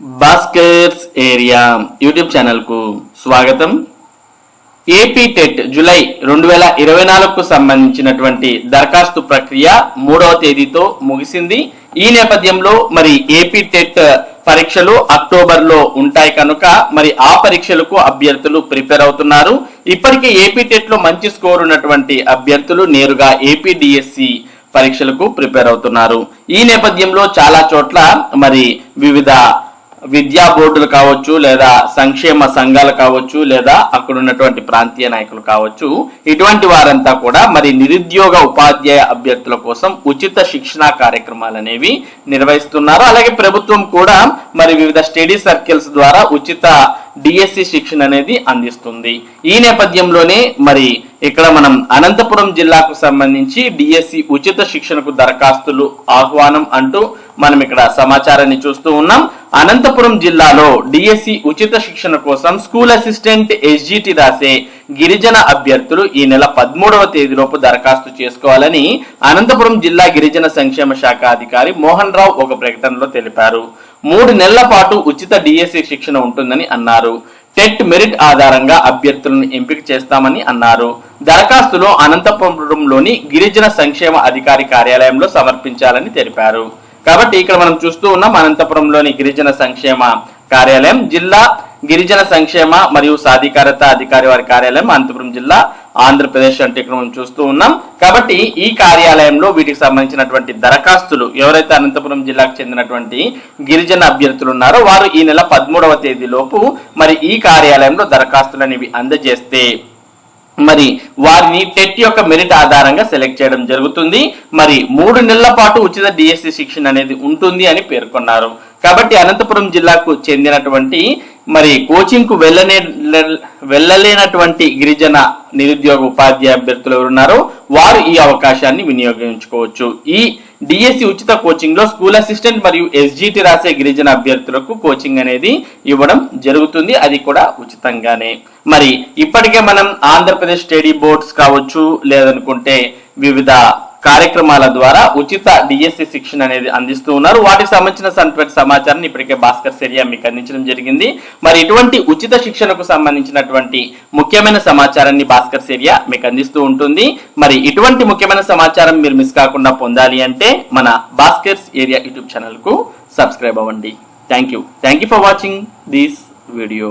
Bhaskar's area YouTube ఛానల్కు స్వాగతం. AP TET July రెండు వేల ఇరవై నాలుగుకు సంబంధించినటువంటి దరఖాస్తు ప్రక్రియ మూడవ తేదీతో ముగిసింది. ఈ నేపథ్యంలో మరి ఏపీ టెట్ పరీక్షలు అక్టోబర్లో ఉంటాయి కనుక మరి ఆ పరీక్షలకు అభ్యర్థులు ప్రిపేర్ అవుతున్నారు. ఇప్పటికే ఏపీ టెట్లో మంచి స్కోర్ ఉన్నటువంటి అభ్యర్థులు నేరుగా ఏపీ డిఎస్సి పరీక్షలకు ప్రిపేర్ అవుతున్నారు. ఈ నేపథ్యంలో చాలా చోట్ల మరి వివిధ విద్యా బోర్డులు కావచ్చు లేదా సంక్షేమ సంఘాలు కావచ్చు లేదా అక్కడ ఉన్నటువంటి ప్రాంతీయ నాయకులు కావచ్చు ఇటువంటి వారంతా కూడా మరి నిరుద్యోగ ఉపాధ్యాయ అభ్యర్థుల కోసం ఉచిత శిక్షణ కార్యక్రమాలు అనేవి నిర్వహిస్తున్నారు. అలాగే ప్రభుత్వం కూడా మరి వివిధ స్టడీ సర్కిల్స్ ద్వారా ఉచిత డిఎస్సి శిక్షణ అనేది అందిస్తుంది. ఈ నేపథ్యంలోనే మరి ఇక్కడ మనం అనంతపురం జిల్లాకు సంబంధించి డిఎస్సి ఉచిత శిక్షణకు దరఖాస్తులు ఆహ్వానం అంటూ మనం ఇక్కడ సమాచారాన్ని చూస్తూ ఉన్నాం. అనంతపురం జిల్లాలో డిఎస్సి ఉచిత శిక్షణ కోసం స్కూల్ అసిస్టెంట్ ఎస్జిటి రాసే గిరిజన అభ్యర్థులు ఈ నెల పదమూడవ తేదీలోపు దరఖాస్తు చేసుకోవాలని అనంతపురం జిల్లా గిరిజన సంక్షేమ శాఖ అధికారి మోహన్ రావు ఒక ప్రకటనలో తెలిపారు. మూడు నెలల పాటు ఉచిత డిఎస్సి శిక్షణ ఉంటుందని అన్నారు. టెట్ మెరిట్ ఆధారంగా అభ్యర్థులను ఎంపిక చేస్తామని అన్నారు. దరఖాస్తులో అనంతపురంలోని గిరిజన సంక్షేమ అధికారి కార్యాలయంలో సమర్పించాలని తెలిపారు. కాబట్టి ఇక్కడ మనం చూస్తూ ఉన్నాం అనంతపురంలోని గిరిజన సంక్షేమ కార్యాలయం జిల్లా గిరిజన సంక్షేమ మరియు సాధికారత అధికారి వారి కార్యాలయం అనంతపురం జిల్లా ఆంధ్రప్రదేశ్ అంటే ఇక్కడ మనం చూస్తూ ఉన్నాం. కాబట్టి ఈ కార్యాలయంలో వీటికి సంబంధించినటువంటి దరఖాస్తులు ఎవరైతే అనంతపురం జిల్లాకు చెందినటువంటి గిరిజన అభ్యర్థులు ఉన్నారో వారు ఈ నెల పదమూడవ తేదీలోపు మరి ఈ కార్యాలయంలో దరఖాస్తులు అనేవి అందజేస్తే మరి వారిని టెట్ యొక్క మెరిట్ ఆధారంగా సెలెక్ట్ చేయడం జరుగుతుంది. మరి మూడు నెలల పాటు ఉచిత డిఎస్సి శిక్షణ అనేది ఉంటుంది అని పేర్కొన్నారు. కాబట్టి అనంతపురం జిల్లాకు చెందినటువంటి మరి కోచింగ్కు వెళ్ళనే వెళ్ళలేనటువంటి గిరిజన నిరుద్యోగ ఉపాధ్యాయ అభ్యర్థులు ఎవరున్నారో వారు ఈ అవకాశాన్ని వినియోగించుకోవచ్చు. ఈ డిఎస్సి ఉచిత కోచింగ్లో స్కూల్ అసిస్టెంట్ మరియు ఎస్జిటి రాసే గిరిజన అభ్యర్థులకు కోచింగ్ అనేది ఇవ్వడం జరుగుతుంది. అది కూడా ఉచితంగానే. మరి ఇప్పటికే మనం ఆంధ్రప్రదేశ్ స్టడీ బోర్డ్స్ కావచ్చు లేదనుకుంటే వివిధ కార్యక్రమాల ద్వారా ఉచిత డిఎస్సి శిక్షణ అనేది అందిస్తూ ఉన్నారు. వాటికి సంబంధించిన సంటువంటి సమాచారాన్ని ఇప్పటికే భాస్కర్ సెరియా మీకు అందించడం జరిగింది. మరి ఇటువంటి ఉచిత శిక్షణకు సంబంధించినటువంటి ముఖ్యమైన సమాచారాన్ని భాస్కర్ సెరియా మీకు అందిస్తూ ఉంటుంది. మరి ఇటువంటి ముఖ్యమైన సమాచారం మీరు మిస్ కాకుండా పొందాలి అంటే మన భాస్కర్స్ ఏరియా యూట్యూబ్ ఛానల్కు సబ్స్క్రైబ్ అవ్వండి. Thank you thank you for watching this video